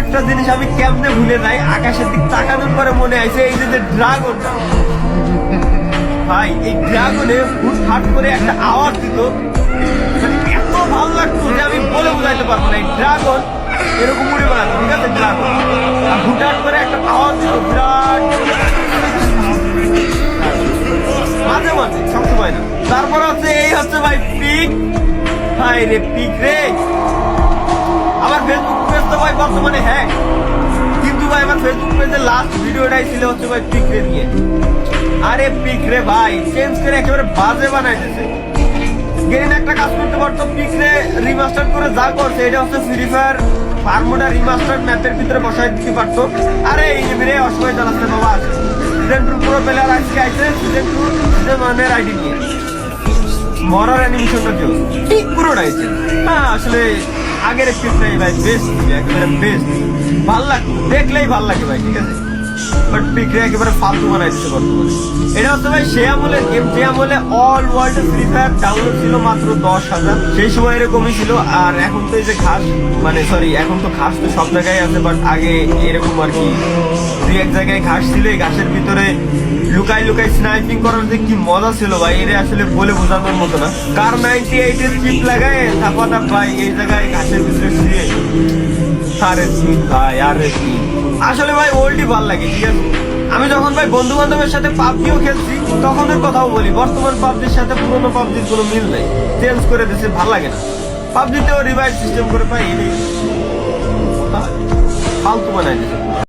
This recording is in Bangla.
একটা জিনিস আমি কেমনে ভুলে যাই? আকাশের দিক তাকানোর পরে মনে আছে এই যে ড্রাগন ভাই, এই ড্রাগনে হুট হাট করে একটা আওয়াজ দিত মানে এত ভালো লাগতো যে আমি বলে পারব না। এই ড্রাগন এরকম উড়ে বেড়াতো, ঠিক আছে ড্রাগন করে একটা আওয়াজ দিত মাঝে মাঝে সবসময় না। তারপর হচ্ছে এই হচ্ছে ভাই পিক ভাই রে পিক রে। আমার ফেসবুক পেজ তো ভাই বর্তমানে ভিডিওটাই ছিল হচ্ছে ভাই পিক রে নিয়ে। আরে পিক রে ভাই চেঞ্জ করে একেবারে বাজে বানাইতেছে। গেরিন একটা কাজ করতে পারতো পিক রে রিমাস্টার করে যা করছে, এটা হচ্ছে ফ্রি ফায়ার ফার্মোটা রিমাস্টার ম্যাপের ভিতরে বসাই দিতে পারতো। আরে এই রে অসময় চালাচ্ছে বাবা সিজন টু পুরো প্লেয়ার আজকে আইছে সিজন টু সিজন ওয়ানের আইডি নিয়ে। মরার অ্যানিমেশনটা কেউ ঠিক পুরোটা আইছে হ্যাঁ আসলে আগের পিকটাই ভাই বেস্ট একেবারে বেস্ট ভালো লাগতো, দেখলেই ভালো লাগে ভাই, ঠিক আছে? বাট পিকরে একেবারে ফালতু বানাই দিচ্ছে বর্তমানে। এটা হচ্ছে ভাই সে আমলে গেম যে আমলে all world free fire download ছিল মাত্র দশ হাজার। সেই সময় এরকমই ছিল, আর এখন তো এই যে ঘাস মানে সরি এখন তো ঘাস তো সব জায়গায় আছে বাট আগে এরকম আর কি। দুই এক জায়গায় ঘাস ছিল, এই ঘাসের ভিতরে লুকাই লুকাই স্নাইপিং করার যে কি মজা ছিল ভাই, এটা আসলে বলে বোঝানোর মতো না। কার নাইনটি এইটের চিপ লাগায় থাপা ভাই এই জায়গায় ঘাসের ভিতরে শুয়ে ভাই আসলে ভাই ওল্ডই ভালো লাগে, ঠিক আছে? আমি যখন ভাই বন্ধু বান্ধবের সাথে পাবজিও খেলছি, তখনের কথাও বলি, বর্তমান পাবজির সাথে পুরোনো পাবজির কোনো মিল নেই। চেঞ্জ করে দিচ্ছে ভালো লাগে না। পাবজিতেও রিভাইভ সিস্টেম করে পাই ফালতু বানাই দিচ্ছে